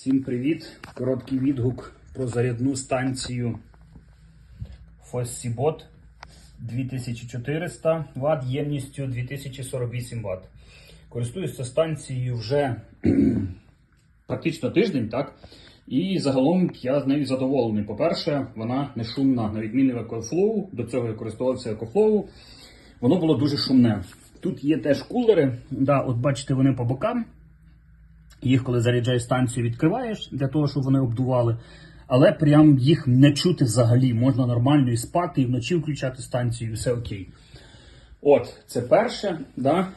Всім привіт! Короткий відгук про зарядну станцію Fossibot 2400 Вт ємністю 2048 Вт. Користуюся станцією вже практично тиждень, так? І загалом я з нею задоволений. По-перше, вона не шумна, на відміну від EcoFlow. До цього я користувався EcoFlow. Воно було дуже шумне. Тут є теж кулери. Да, от бачите, вони по бокам. Їх, коли заряджаєш станцію, відкриваєш для того, щоб вони обдували. Але прям їх не чути взагалі. Можна нормально і спати, і вночі включати станцію, і все окей. От, це перше. Да?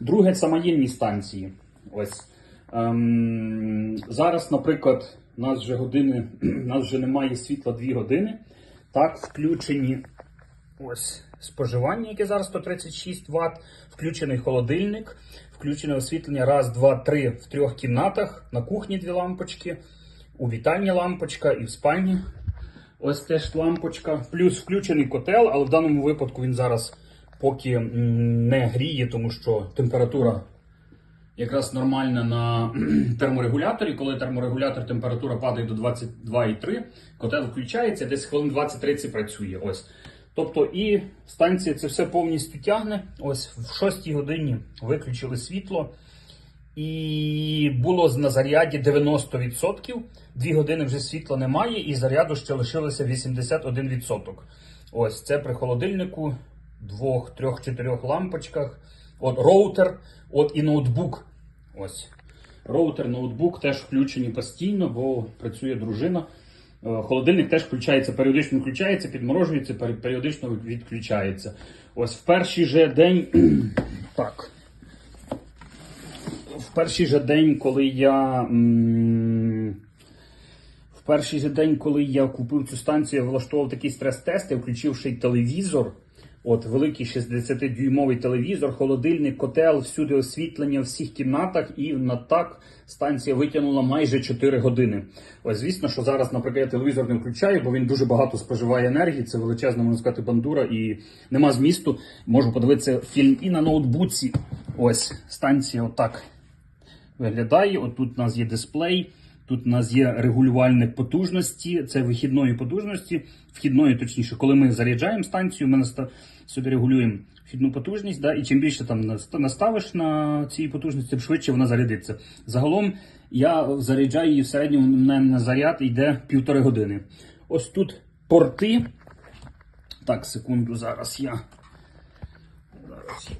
Друге самоємні станції. Ось. Ем, зараз, наприклад, у нас вже години, у нас вже немає світла 2 години. Так, включені ось споживання, яке зараз 136 Вт, включений холодильник, включене освітлення раз, два, три в трьох кімнатах, на кухні дві лампочки, у вітальні лампочка і в спальні. Ось теж лампочка. Плюс включений котел, але в даному випадку він зараз поки не гріє, тому що температура якраз нормальна на терморегуляторі. Коли терморегулятор температура падає до 22,3, котел включається, десь хвилин 20-30 працює. Ось. Тобто і станція це все повністю тягне. Ось в 6 годині виключили світло. І було на заряді 90%. Дві години вже світла немає, і заряду ще лишилося 81%. Ось це при холодильнику, двох, трьох, чотирьох лампочках. От роутер, от і ноутбук. Ось. Роутер, ноутбук теж включені постійно, бо працює дружина. Е, Холодильник теж включається, періодично включається, підморожується, пері- періодично відключається. Ось в перший же день. так. В перший же день, коли я. В перший же день, коли я купив цю станцію, я влаштував такий стрес-тест, я включив ще й телевізор. От великий 60-дюймовий телевізор, холодильник, котел, всюди освітлення в всіх кімнатах, і на так станція витягнула майже 4 години. Ось звісно, що зараз, наприклад, я телевізор не включаю, бо він дуже багато споживає енергії. Це величезна, можна сказати, бандура, і нема змісту. Можу подивитися фільм і на ноутбуці. Ось станція, отак виглядає. От тут у нас є дисплей. Тут у нас є регулювальник потужності, це вихідної потужності, вхідної, точніше, коли ми заряджаємо станцію, ми собі регулюємо вхідну потужність, да, і чим більше там наставиш на цій потужності, тим швидше вона зарядиться. Загалом я заряджаю її в середньому на заряд йде півтори години. Ось тут порти. Так, секунду, зараз я. Зараз я.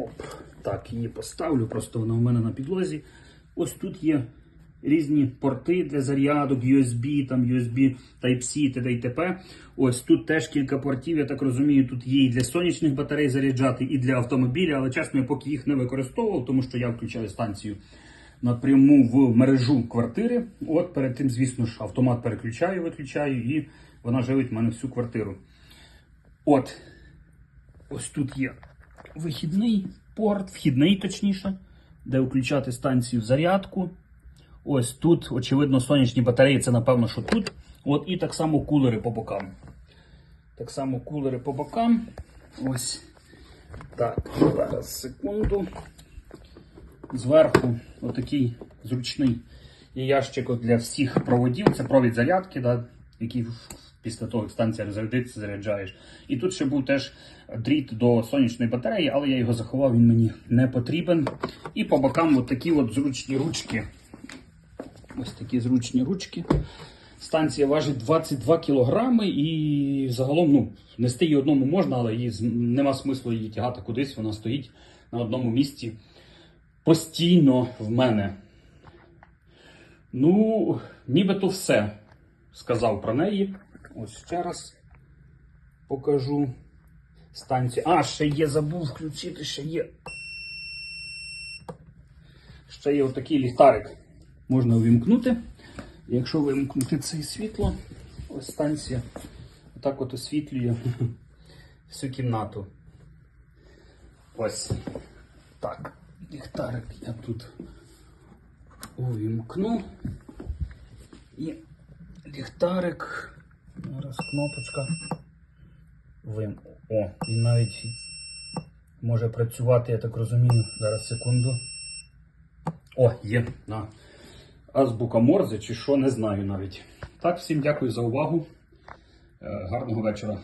Оп, так, її поставлю, просто вона у мене на підлозі. Ось тут є різні порти для зарядок, USB, там USB Type-C, т.д. і т.п. Ось тут теж кілька портів, я так розумію, тут є і для сонячних батарей заряджати, і для автомобіля, але чесно, я поки їх не використовував, тому що я включаю станцію напряму в мережу квартири. От перед тим, звісно ж, автомат переключаю, виключаю, і вона живить в мене всю квартиру. От, ось тут є вихідний порт, вхідний точніше, де включати станцію зарядку. Ось тут, очевидно, сонячні батареї, це напевно, що тут. От і так само кулери по бокам. Так само кулери по бокам. Ось. Так, зараз секунду. Зверху отакий зручний ящик для всіх проводів. Це провід зарядки, да, який після того, як станція розрядиться, заряджаєш. І тут ще був теж дріт до сонячної батареї, але я його заховав, він мені не потрібен. І по бокам от такі от зручні ручки. Ось такі зручні ручки. Станція важить 22 кілограми і загалом ну, нести її одному можна, але її нема смислу її тягати кудись. Вона стоїть на одному місці постійно в мене. Ну, нібито все сказав про неї. Ось ще раз покажу станцію. А, ще є, забув включити, ще є. Ще є отакий ліхтарик. Можна увімкнути. Якщо вимкнути це світло, ось станція отак от освітлює всю кімнату. Ось. Так, ліхтарик я тут увімкну. І ліхтарик. Зараз кнопочка. Вим... О, він навіть може працювати, я так розумію. Зараз секунду. О, є. На. азбука Морзе чи що, не знаю навіть. Так, всім дякую за увагу. Е, Гарного вечора.